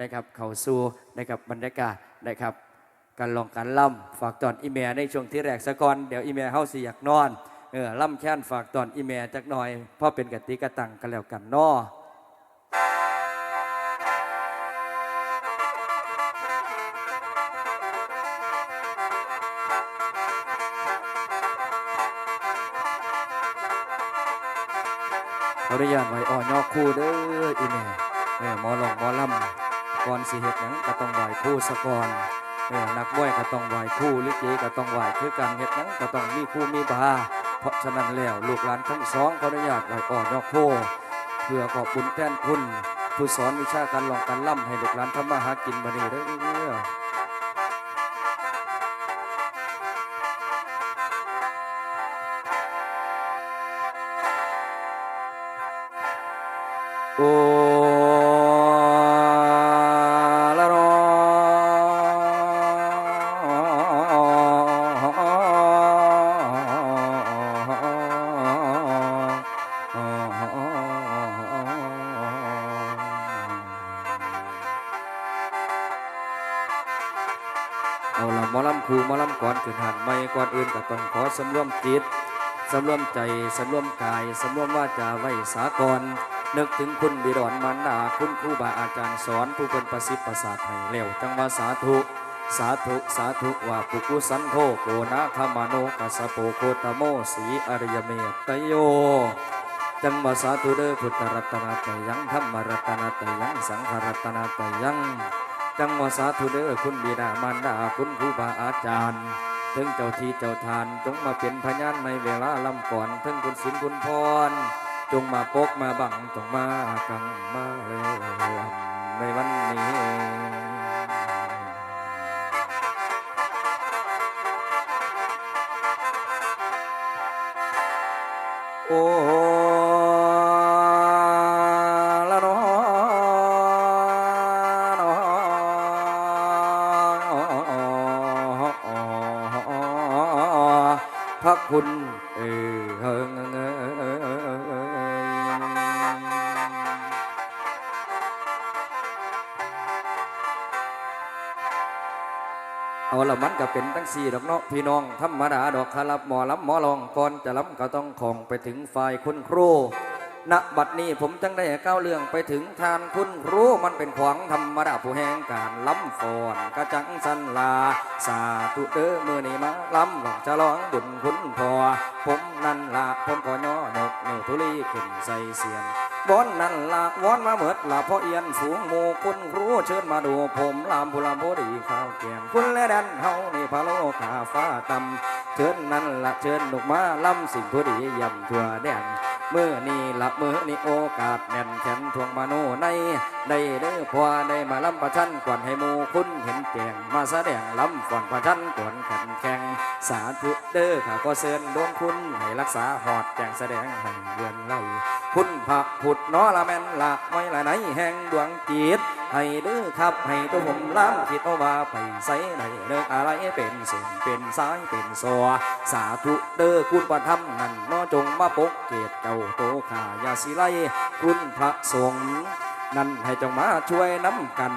นะครับเข้าสู่นะครับบรรยากาศนะครับการลองการล่ำฝากตอนอีเมลในช่วงที่แรกสะก่อนเดี๋ยวอีเมลเฮาสิอยากนอนเออล่ำแค้นฝากตอนอีเมลจักหน่อยพราะเป็นกติกาตังกันแล้วกันนอขออนุญาตไว้อ่อนยอกคู่เด้ออีแม่เออหมอลองหมอล่ำ ก่อนสิเฮ็ดหยังก็ต้องไหว้ครู่สะก่อนเออนักมวยก็ต้องไหว้ครู่ลิเกก็ต้องไหว้คือการเฮ็ดหยังก็ต้องมีครู่มีบาเพราะฉะนั้นแล้วลูกหลานทั้งสองขออนุญาตไหว้อ่อนยอกคู่เพื่อขอบคุณแทนคุณผู้สอนวิชาการลองการล่ำให้ลูกหลานทำมาหากินบัดนี้เด้อ มอลำครูมอลำก่อนขึ้นหันไม่ก่อนอื่นก็ต้องขอสำรวมจิตสำรวมใจสำรวมกายสำรวมว่าจาไว้สากรนึกถึงคุณบิดอนมันดาคุณครูบาอาจารย์สอนผู้เป็นประสิทธิ์ประสาทให้เร็วจังว่าสาธุสาธุสาธุว่าปุกุสันโธโกนาคามาโนกัสโปโคตโมสีอริยเมตตโยจังว่าสาธุเด้อพุทธรัตนาตยังธรรมรัตนาตยังสังฆรัตนาตยัง จังว่าสาธุเด้อคุณบิดามารดาคุณครูบาอาจารย์ถึงเจ้าที่เจ้าทานจงมาเป็นพยานในเวลาลำก่อนถึงคุณศิลคุณพร จงมาปกมาบังจงมากังมาเลยในวันนี้โอ้ คุณเออเฮงเงเอาละมันก็เป็นตั้งสี่ดอกเนาะพี่น้องธรรมดาดอกคารับหมอลำหมอลองก่อนจะล้ำก็ต้องของไปถึงฝ่ายคุณครู ณบัดนี้ผมจังได้ก้าวเรื่องไปถึงทานคุณรู้มันเป็นของธรรมดาผู้แห่งการล้ำฟอนกระจังสันลา สาธุเด้อมือนี้มาล้ำหวังจะร้องบุญคุณพอ ผมนั่นละผมก็ย่อนกเนิ้วทุลีขึ้นใส่เสียนวอนนั่นละวอนมาเมิดละพ่อเอียนฝูงหมู่คุณรู้เชิญมาดูผมลามบุลามโบดีข้าวแกงคุณและดันเฮานี่พะโลขาฟ้าตำเชิญนั่นละเชิญลูกมาล้ำสิ่งผู้ดีย่ำทั่วแดน เมื่อนี่หลับมือนี่โอกาสแน่นแขนทวงมาโนในได้เด้อพอได้มาลำประชันก่อนให้หมูคุณเห็นแจงมาแสดงลำก่อนประชันก่อนขันแข่งสาธุเด้อข้าก็เชิญดวงคุณให้รักษาหอดแจงแสดงให้เยือนไล่ คุณพระผุดเนอละแม่นละไว้ละไหนแห่งดวงจิตให้ดื้อครับให้ตัวผมล้ำคิดเอาว่าไปใส่ในเลิกอะไรเป็นเส้นเป็นสายเป็นซอสาธุเด้อคุณประทับนั่นนอจงมาปกเกตเจ้าโตขายาสิไลคุณพระสงฆ์ นั่นให้จงมาช่วยน้ำกัน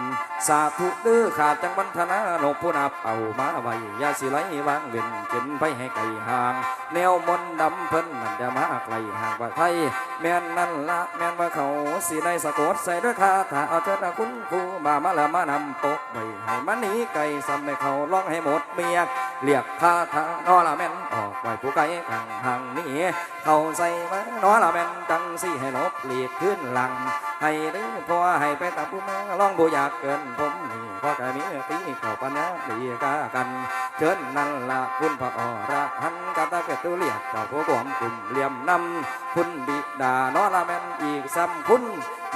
สาธุเด้อขาดจังบันธนาโนผู้นับเอามาไว้ยาสิไลวางเว้นกินไปให้ไกลห่าง แนวมนดำเพิ่นนั่นจะมาไกลห่างว่าไทย แม่นนั่นละแม่นว่าเขาสิได้สะกดใส่ด้วยคาถาเอาเถิดนะคุณครูมามาล้วมานำปกไว้ให้มันหนีไก่ซ้ำให้เขาร้องให้หมดเมียเรียกคาถานอละแม่น ออกไว้ผู้ไก่ข้างห่างนี้เขาใส่มาน้อละแม่นจังสิให้ลบหลีกขึ้นหลัง ให้ดื้อพอให้ไปตามผู้มาลองบ่อยากเกินผมนี่พอก็มีตีเข้าปัญญาดีกากันเชิญนั่นละคุณพระอระหันกาตาเกตุเลียกเจ้าผู้ความกลุ่มเหลี่ยมนำคุณบิดานอละแม่นอีกซ้ำคุณ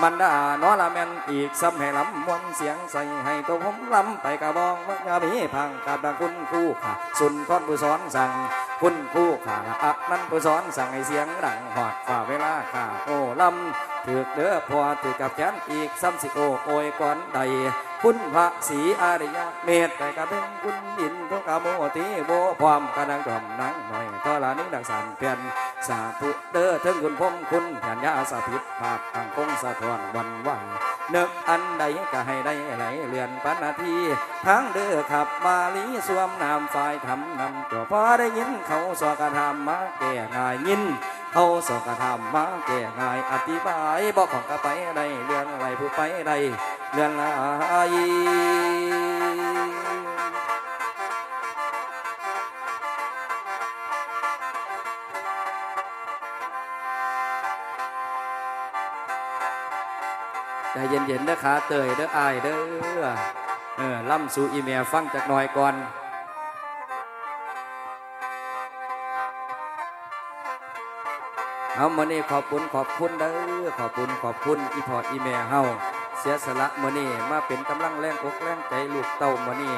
มันดานอละแม่นอีกซ้ำให้ลำมวนเสียงใส่ให้ตัวผมลำไปกระบองมันกะมีพังกับดังคุณคู่ค่ะสุนทรผู้สอนสั่ง คุณครู่ค่ะอะนั่นผู้สอนสั่งให้เสียงดังหอดฝ่าเวลาค่ะโอลำถือกเด้อพอถือกับแขนอีกซ้ำสิโอโอยก่อนใด คุณพระศรีอริยเมตแต่กระเป็นคุณอินทุกขโมติโบพร้อมกระดังดอมนังหน่อยทอลานิ้งดังสานเพียนสาธุเด้อถึงคุณพมคุณแผ่นยาสะพิษภาคทางคงสะท้อนวันไหว นึกอันใดก็ให้ได้ไหลเลื่อนปันนาทีทางเด้อขับมาลีสวมนามฝ่ายทำนำจอพอได้ยินเขาสอกระทำมาแก่ง่ายยินเขาสอกระทำมาแก่ง่ายอธิบายบอกของกระไปได้เลื่อนไหลผู้ไปได้เลื่อนไร ใจเย็นๆเด้อขาเตยเด้ออายเด้อเออล่ำสู่อีเมลฟังจากหน่อยก่อนเอามื่อนี้ขอบคุณขอบคุณเด้อขอบคุณขอบคุณอีพออีเมลเฮาเสียสละมื่อนี้มาเป็นกำลังแรงอกแรงใจลูกเต้ามื่อนี้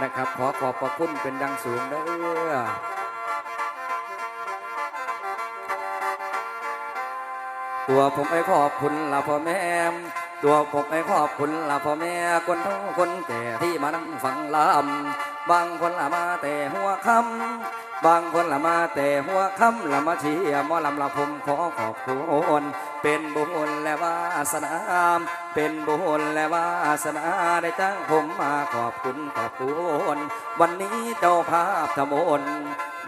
นะครับ ขอขอบพระคุณเป็นดังสูงเด้อตัวผมไอ้ขอบคุณละพ่อแม่ ตัวผมไอ้ขอบคุณละพ่อแม่คนเฒ่าคนแก่ที่มานั่งฟังลำบางคนละมาแต่หัวคำบางคนละมาแต่หัวคำละมาเชียมอลำละผมขอขอบคุณเป็นบุญและวาสนาเป็นบุญและวาสนาได้จ้างผมมาขอบคุณขอบคุณวันนี้เจ้าภาพทำบุญ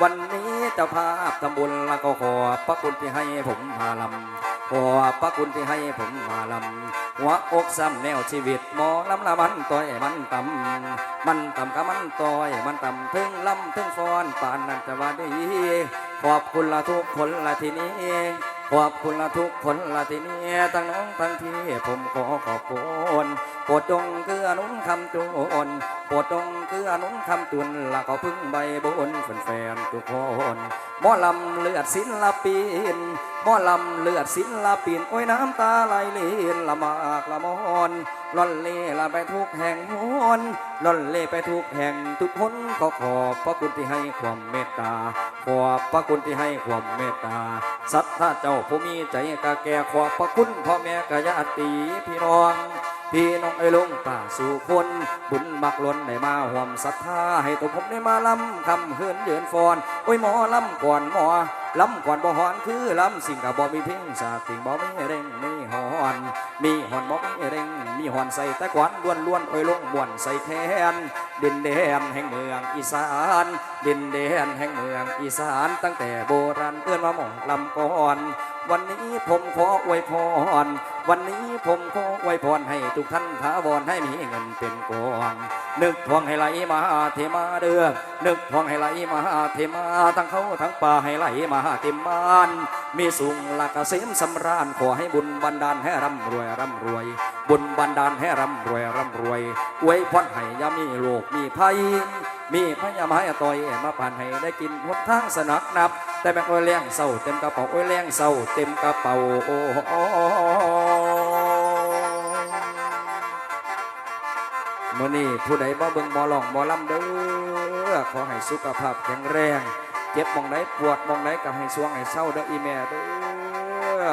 วันนี้เจ้าภาพทำบุญแล้วก็ขอบพระคุณที่ให้ผมมาลำขอบพระคุณที่ให้ผมมาลำ หัวอกซ้ำแนวชีวิตมอลำละมันต่อยมันต่ำมันต่ำกับมันต่อยมันต่ำถึงลำถึงฟอนปานนั้นจะว่าดีขอบคุณละทุกคนละทีนี้ขอบคุณละทุกคนละทีนี้ทั้งน้องทั้งที่ผมขอขอบคุณโปรดจงเกื้อนุนคำจุนโปรดจงเกื้อนุนคำจุนละก็พึ่งใบบุญแฟนๆทุกคนหมอลำเลือดศิลปิน มอลำเลือดศิลปินโอ้ยน้ำตาไหลเลีนละมากละมอนล่อนเล่ละไปทุกแห่งหนล่อนเล่ไปทุกแห่งทุกคนขอขอบพระคุณที่ให้ความเมตตาขอบพระคุณที่ให้ความเมตตาสัทธาเจ้าผู้มีใจกะแก่ขอบพระคุณพ่อแม่กะญาติพี่น้อง พี่น้องไอ้ลุงป่าสู่คนบุญมักล้นได้มาห่วมศรัทธาให้ตัวผมได้มาลำคำเฮือนเยือนฟอนโอ้ยหมอลำก่อนหมอลำก่อนบ่หอนคือลำสิ่งกับบ่มีเพ่งสาติ่งบ่มีเร่งมีหอนมีหอนบ่มีเร่งมีหอนใส่แต่กวนล้วนล้วนๆโอ้ยลงบ่วนใส่แทนดินแดนแห่งเมืองอีสานดินแดนแห่งเมืองอีสานตั้งแต่โบราณเอื้อนมาหมองลำก่อน วันนี้ผมขออวยพร วันนี้ผมขออวยพรให้ทุกท่านถาวรให้มีเงินเป็นกอนนึกทวงให้ไหลมาเทมาเดือนึกทวงให้ไหลมาเทมาทั้งเขาทั้งป่าให้ไหลมาเต็มบ้าน มีสูงหลักเกษมสำราญขอให้บุญบันดาลให้ร่ำรวยร่ำรวย บุญบันดาลให้ร่ำรวยร่ำรวยอวยพรให้ยามีโลกมีภัย มีพญามายต่อยมาผ่านให้ได้กินหนทางสนักนับ แต่แม่งโอ้ยแรงเศร้าเต็มกระเป๋าโอ้ยแรงเศร้าเต็มกระเป๋าโอ้โมื่อนี้ผู้ใดบ่เบิ่งบ่ลองบ่ลำเด้อขอให้สุขภาพแข็งแรง เจ็บมองไหนปวดมองไหนก็ให้สวงให้เศร้าเด้ออีแม่เด้อ